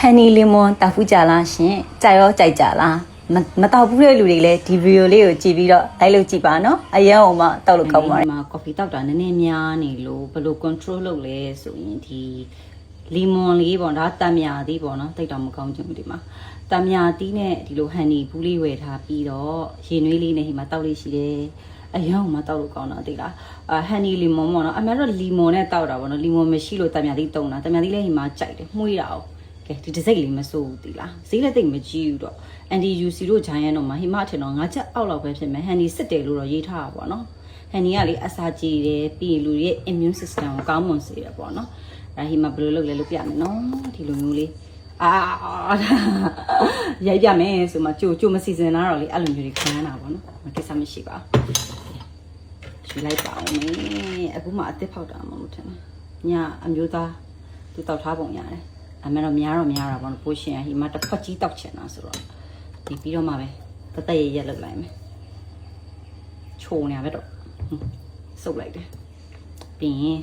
ဟန်နီလီမွန်တောက်ဖူးကြလားရှင်ကြိုက်ရောကြိုက်ကြလားမမတောက်ဘူးတဲ့လူတွေလည်းဒီဗီဒီယိုလေးကိုကြည့်ပြီးတော့လိုက်လို့ကြည့်ပါနော်အရင်အောင်မှတောက်လို့ကောင်းပါတယ်မှာ coffee တောက်တာနည်းနည်းများနေလို့ဘယ်လို control လုပ်လဲဆိုရင်ဒီလီမွန်လေးပေါ့ဒါတမ်မြာသီးပေါ့နော်တိတ်တော့မကောင်းချင်ဘူးဒီမှာတမ်မြာသီးနဲ့ဒီလိုဟန်နီဘူးလေးဝယ်ထားပြီးတော့ရေနွေးလေးနဲ့ဒီမှာတောက်လေးရှိတယ်အရင်ကမှတောက်လို့ကောင်းတာသိလားအာဟန်နီလီမွန်ပေါ့နော်အမှန်တော့လီမွန်နဲ့တောက်တာပေါ့နော်လီမွန်မရှိလို့တမ်မြာသီးတုံးတာတမ်မြာသီးလည်းဒီမှာကြိုက်တယ်မှုေးတာ哦 ကဲဒီတစ်စိတ်လေးမစိုးဘူးသိလားဈေးလည်းတိတ်မကြီးဘူးတော့အန်ဒီယူစီတို့ဂျိုင်းရန်တော့မှာဟိမထင်တော့ငါချက်အောက်လောက်ပဲဖြစ်မယ်ဟန်နီစစ်တယ်လို့တော့ရေးထားတာပေါ့နော်ဟန်နီကလေအစာကြည်တယ်ပြီးရင်လူတွေရဲ့ immune system ကိုကောင်းမွန်စေတယ်ပေါ့နော်အဲဟိမဘယ်လိုလုပ်လဲလို့ပြမယ်နော်ဒီလိုမျိုးလေးအာရိုက်ပြမယ်ဆိုမှကြိုကြိုမစီစဉ်လာတော့လေအဲ့လိုမျိုးတွေခံရတာပေါ့နော်မကိစ္စမရှိပါဘူးရွှေလိုက်ပါအောင်မေအခုမှအစ်စ်ဖောက်တာမှမထင်ဘူးညအမျိုးသားသူတောက်ထားပုံရတယ် အမေတော့များတော့များတာပေါ့နော်ပိုးရှင်ဟိမတစ်ဖက်ကြီးတောက်ချင်တာဆိုတော့ဒီပြီးတော့မှပဲတသက်ရရက်လောက်လိုက်မယ်ခြုံနေရပဲတော့ဟွန်းစုပ်လိုက်တယ်ပြီးရင်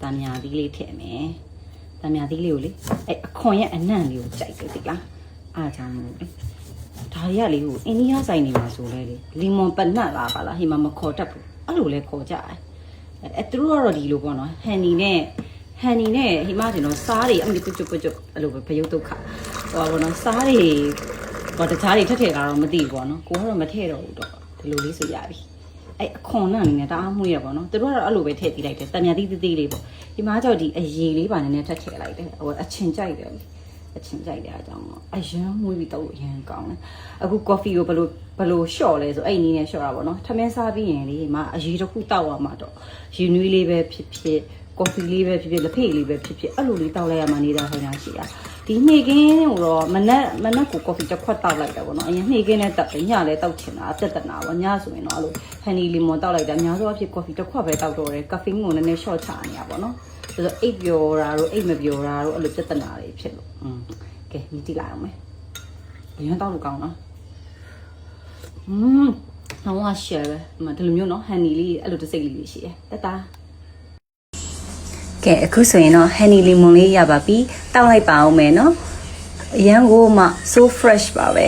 တမ်းညာသီးလေးထည့်မယ်တမ်းညာသီးလေးကိုလေအဲ့အခွန်ရဲ့အနံ့လေးကိုကြိုက်တယ်ဒီလားအားကြောင့်လို့လေဒါရလေးကိုအိန္ဒိယဆိုင်နေမှာဆိုလဲလေလီမွန်ပနတ်လားပါလားဟိမမခေါ်တတ်ဘူးအဲ့လိုလဲခေါ်ကြတယ်အဲ့သူတို့ကတော့ဒီလိုပေါ့နော်ဟန်နီနဲ့ ဟန်နီနဲ့ဟိမတင်တော့စားတွေအမလီပုတ်ပုတ်ကျွတ်အဲ့လိုပဲဘယုတ်ဒုက္ခဟိုပါဘောနော်စားတွေဟောတခြားတွေထက်ထည့်တာတော့မသိဘူးပေါ့နော်ကိုကတော့မထည့်တော့ဘူးတော့ဒီလိုလေးဆိုရပြီအဲ့အခွန်နဲ့အနေနဲ့တအားမှုရပါတော့သူတို့ကတော့အဲ့လိုပဲထည့်ပြီးလိုက်တယ်တံမြာတိတိတိလေးပေါ့ဒီမှာကြောက်ဒီအရေလေးပါနည်းနည်းထက်ထည့်လိုက်တယ်ဟိုအချင်ကြိုက်တယ်လေအချင်းကြိုက်တဲ့အကြောင်းပေါ့အရန်မွေးပြီးတော့အရန်ကောင်းတယ်အခု coffee ကိုဘယ်လိုဘယ်လိုလျှော့လဲဆိုအဲ့ဒီနည်းနဲ့လျှော့တာပေါ့နော်ထမင်းစားပြီးရင်လေမအရေးတစ်ခုတောက်ရမှာတော့ယူနွေးလေးပဲဖြစ်ဖြစ် coffee လေးပဲဖြစ်ဖြစ်လက်ဖေးလေးပဲဖြစ်ဖြစ်အဲ့လိုလေးတောက်လိုက်ရမှနေတာဟောညာရှိတာဒီနေ့ကင်းကိုတော့မနက်မနက်ကို coffee တစ်ခွက်တောက်လိုက်တာပေါ့နော်အရင်နေ့ကင်းနဲ့တောက်တယ်ညလည်းတောက်ချင်တာအသက်တနာပေါ့ညဆိုရင်တော့အဲ့လို honey lemon တောက်လိုက်တာအများဆုံးအဖြစ် coffee တစ်ခွက်ပဲတောက်တော့တယ် caffeine ကိုနည်းနည်း short ချနေရပါတော့ဆိုတော့အိပ်ပျော်တာတို့အိပ်မပျော်တာတို့အဲ့လိုပြဿနာတွေဖြစ်လို့อืมကဲမြည်ကြည့်လိုက်အောင်မယ်အရင်တောက်လို့ကောင်းနော်อืมဟောရှယ်ပဲဒီမှာဒီလိုမျိုးနော် honey လေးအဲ့လိုတစ်စိတ်လေးလေးရှိတယ်တက်တာ ကဲအခုဆိုရင်တော့ဟန်နီလီမွန်လေးရပါပြီတောက်လိုက်ပါအောင်မယ်နော်အရန်ကိုမှ so fresh ပါပဲ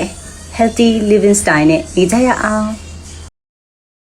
healthy living style နဲ့နေကြရအောင်